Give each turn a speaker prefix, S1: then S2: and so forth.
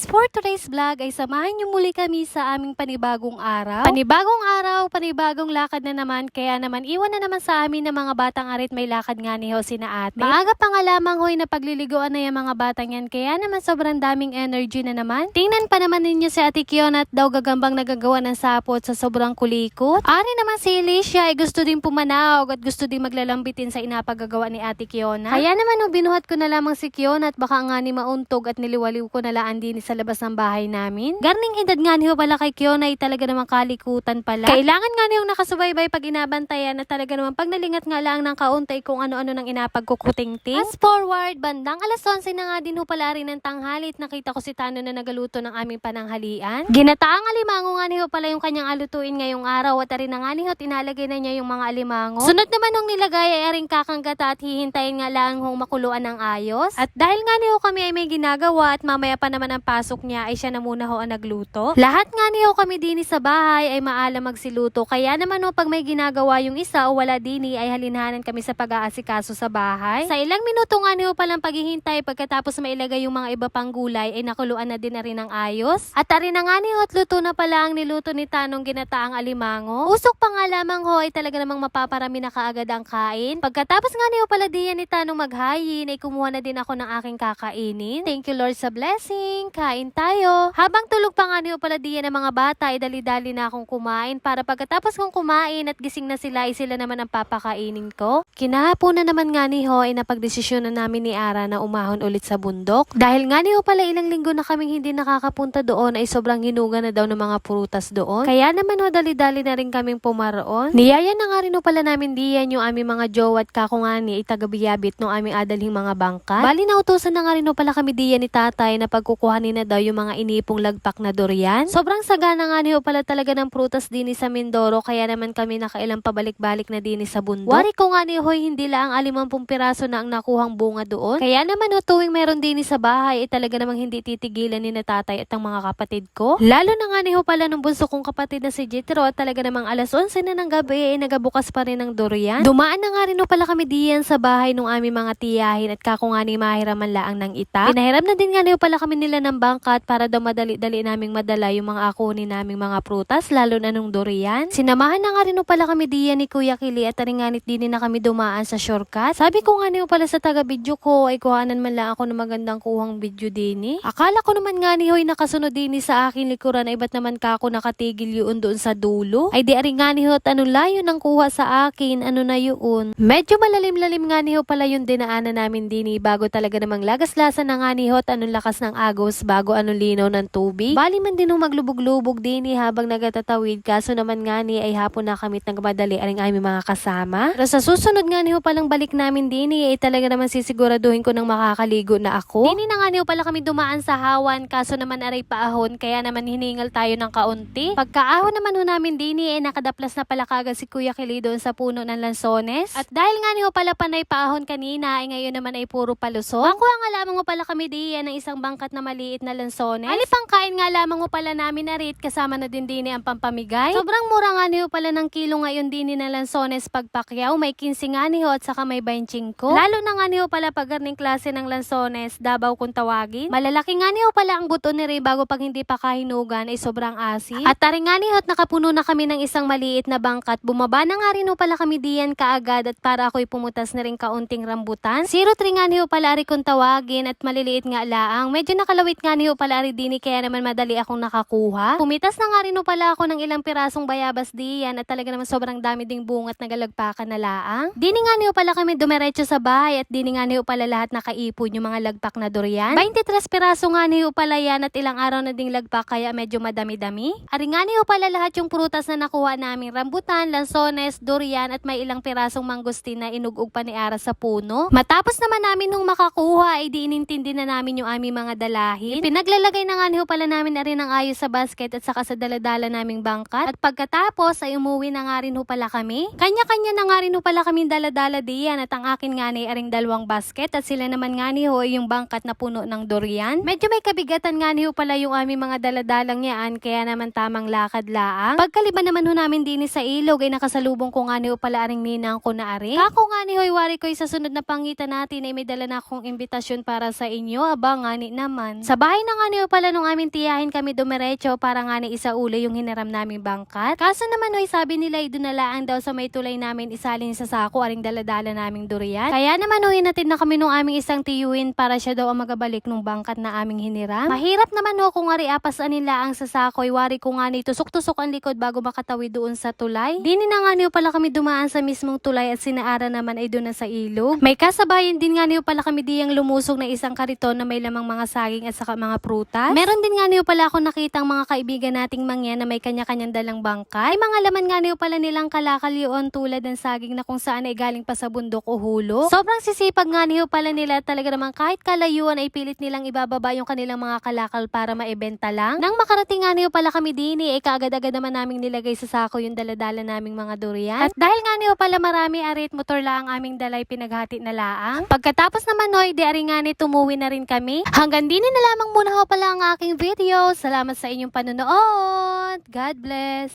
S1: Lods, for today's vlog ay samahan niyo muli kami sa aming panibagong araw. Panibagong araw, panibagong lakad na naman, kaya naman iwan na naman sa amin ng mga batang arit may lakad nga ni ho sina ate. Maaga pa nga lamang hoy na pagliliguan na yung mga batang yan, kaya naman sobrang daming energy na naman. Tingnan pa naman ninyo si ate Kion at daw gagambang nagagawa ng sapot sa sobrang kulikot. Ari naman si Alicia ay gusto din pumanaw at gusto din maglalambitin sa inapagagawa ni ate Kiona. Kaya naman no, binuhat ko na lamang si Kiona at baka nga ni mauntog at niliwaliw ko na laan din sa labas ng bahay namin. Garning edad nga niyo pala kay Kiona talaga namang kalikutan pala. Kailangan nga niyong nakasubaybay pag inabantayan na talaga naman pag nalingat nga lang ng kaunti kung ano-ano nang inapagkukutingting. Fast forward, bandang alas 11 na nga din ho pala rin ng tanghali at nakita ko si Tano na nagaluto ng aming pananghalian. Ginataang alimango nga niyo pala yung kanyang alutuin ngayong araw at rin na nga niyo at inalagay na niya yung mga alimango. Sunod naman nung nilagay ay aring kakanggata at hihintayin nga lang hong makuluan ng ayos. At dahil nga niyo kami ay may ginagawa at mamaya pa naman ang pasok niya ay siya na muna ho ang nagluto. Lahat nga niyo kami dini sa bahay ay maalam magsiluto. Kaya naman ho pag may ginagawa yung isa o wala dini ay halinhanan kami sa pag-aasikaso sa bahay. Sa ilang minuto nga niyo palang paghihintay pagkatapos mailagay yung mga iba pang gulay ay nakuluan na din na rin ng ayos. At arin na nga niyo at luto na pala ang niluto ni Tanong ginataang alimango. Usok pa nga lamang ho ay talaga namang mapaparami na kaagad ang kain. Pagkatapos nga niyo pala diyan ni Tanong maghayin ay kumuha na din ako ng aking kakainin. Thank you Lord sa blessing. Kain tayo. Habang tulog pa nga niyo pala diyan ng mga bata ay dali-dali na akong kumain para pagkatapos kong kumain at gising na sila ay sila naman ang papakainin ko. Kinahapon na naman nga ni Ho ay napagdesisyon na namin ni Ara na umahon ulit sa bundok. Dahil nga ni pala ilang linggo na kaming hindi nakakapunta doon ay sobrang hinuga na daw ng mga prutas doon. Kaya naman ho dali-dali na rin kaming pumaroon. Niyaya na nga rin ho pala namin diyan yung aming mga jowa at kakungani ay tagabiyabit ng aming adalhing mga bangka. Bali nautusan na nga rin ho pala kami diyan ni tatay na na daw yung mga inipong lagpak na durian. Sobrang sagana nga ni ho pala talaga ng prutas din sa Mindoro kaya naman kami nakailang pabalik-balik na din sa bundok. Wari ko nga ni hindi lang alimampung piraso na ang nakuhang bunga doon. Kaya naman ho tuwing meron din sa bahay ay talaga namang hindi titigilan ni na tatay at ang mga kapatid ko. Lalo na nga ni pala nung bunso kong kapatid na si Jitro at talaga namang alas 11 na ng gabi ay nagabukas pa rin ng durian. Dumaan na nga rin pala kami diyan sa bahay ng aming mga tiyahin at kako nga ni mahiraman laang ng ita. Pinahiram na din nga ni pala kami nila ng bangkat para daw madali-dali naming madala yung mga akunin naming mga prutas lalo na nung durian. Sinamahan na nga rin pala kami diyan ni Kuya Kili at taringanit din na kami dumaan sa shortcut. Sabi ko nga ni ho pala sa taga-video ko ay kuhanan man lang ako ng magandang kuhang video din eh. Akala ko naman nga ni hoy nakasunod din eh sa akin likuran ay ba't naman ka ako nakatigil yun doon sa dulo? Ay di aring nga ni ho at ano layo ng kuha sa akin, ano na yun? Medyo malalim-lalim nga ni ho pala yung dinaanan namin din eh, bago talaga namang lagas-lasan na nga ni ho at anong lakas ng agos bago anong linaw ng tubig. Bali man din ho maglubog-lubog din eh habang nagatatawid kaso naman nga ni ay hapon na kami nagmadali aring aming mga kasama. Pero sa susunod nga ni ho palang balik namin din eh, ay talaga naman sisiguraduhin ko nang makakaligo na ako. Dini na nga ni ho pala kami dumaan sa hawan kaso naman aray paahon kaya naman hiningal tayo ng kaunti. Pagkaahon naman ho namin din eh, ay nakadaplas na pala kagad si Kuya Kili doon sa puno ng lansones. At dahil nga ni ho pala panay paahon kanina ay ngayon naman ay puro palusok. Bangkuha nga lamang ho pala kami diyan ng isang bangkat na maliit na lansones. Alipang kain nga lamang ho pala namin na rit kasama na din din ang pampamigay. Sobrang mura nga ni ho pala ng kilo ngayon din na lansones pagpakyaw. May 15 nga ni ho at saka may 25 ko. Lalo na nga ni ho pala pag garning klase ng lansones, dabaw kung tawagin. Malalaki nga ni ho pala ang buto ni Ray bago pag hindi pa kahinugan ay sobrang asin. At tari nga ni ho at nakapuno na kami ng isang maliit na bangkat. Bumaba na nga rin ho pala kami diyan kaagad at para ako'y pumutas na rin kaunting rambutan. Zero three nga ni ho pala ari kung tawagin at maliliit nga laang. Medyo nakalawit nga ni ho pala ari dini kaya naman madali akong nakakuha. Pumitas na nga rin pala ako ng ilang pirasong bayabas diyan at talaga naman sobrang dami ding bungat na galagpakan na laang. Dini nga ni pala kami dumiretso sa bahay at dini nga ni pala lahat nakaipon yung mga lagpak na durian. 23 piraso nga ni pala yan at ilang araw na ding lagpak kaya medyo madami-dami. Ari nga ni pala lahat yung prutas na nakuha namin. Rambutan, lansones, durian at may ilang pirasong mangustin na inugog pa ni Ara sa puno. Matapos naman namin nung makakuha ay di inintindi na namin yung aming mga dalahin. Pinaglalagay na nga ni ho pala namin na rin ang ayos sa basket at saka sa daladala naming bangkat. At pagkatapos ay umuwi na nga rin ho pala kami. Kanya-kanya na nga rin ho pala kaming daladala diyan at ang akin nga ni aring dalawang basket at sila naman nga ni ho yung bangkat na puno ng durian. Medyo may kabigatan nga ni ho pala yung aming mga daladalang yaan kaya naman tamang lakad laang. Pagkaliban naman ho namin din sa ilog ay nakasalubong ko nga ni ho pala aring ninang ko na ari. Kako nga ni hoy wari ko sa sunod na pangitan natin ay may dala na akong imbitasyon para sa inyo. Aba nga ni naman. Sa bahay na nga niyo pala nung aming tiyahin kami dumiretso para nga ni isa ulo yung hiniram naming bangkat. Kaso naman hoy sabi nila idunalaan daw sa may tulay namin isalin sa sako aring daladala naming durian. Kaya naman hoy natid na kami nung aming isang tiyuhin para siya daw ang magabalik nung bangkat na aming hiniram. Mahirap naman ho kung ari apas anila ang sa sako wari ko nga ni tusok-tusok ang likod bago makatawid doon sa tulay. Dini na nga niyo pala kami dumaan sa mismong tulay at sinaara naman ay doon na sa ilog. May kasabayan din nga niyo pala kami diyang lumusong na isang kariton na may lamang mga saging at saka mga prutas. Meron din nga niyo pala ako nakitang mga kaibigan nating mangyan na may kanya-kanyang dalang bangkay. May mga laman nga niyo pala nilang kalakal yun tulad ng saging na kung saan ay galing pa sa bundok o hulo. Sobrang sisipag nga niyo pala nila talaga naman kahit kalayuan ay pilit nilang ibababa yung kanilang mga kalakal para maibenta lang. Nang makarating nga niyo pala kami dini, eh kaagad-agad naman naming nilagay sa sako yung daladala naming mga durian. At dahil nga niyo pala marami arit motor lang ang aming dalay pinaghati na laang. Pagkatapos naman hoy, di ari nga ni tumuwi na rin kami. Hanggang dini na lamang muna ho pala ang aking video. Salamat sa inyong panonood. God bless.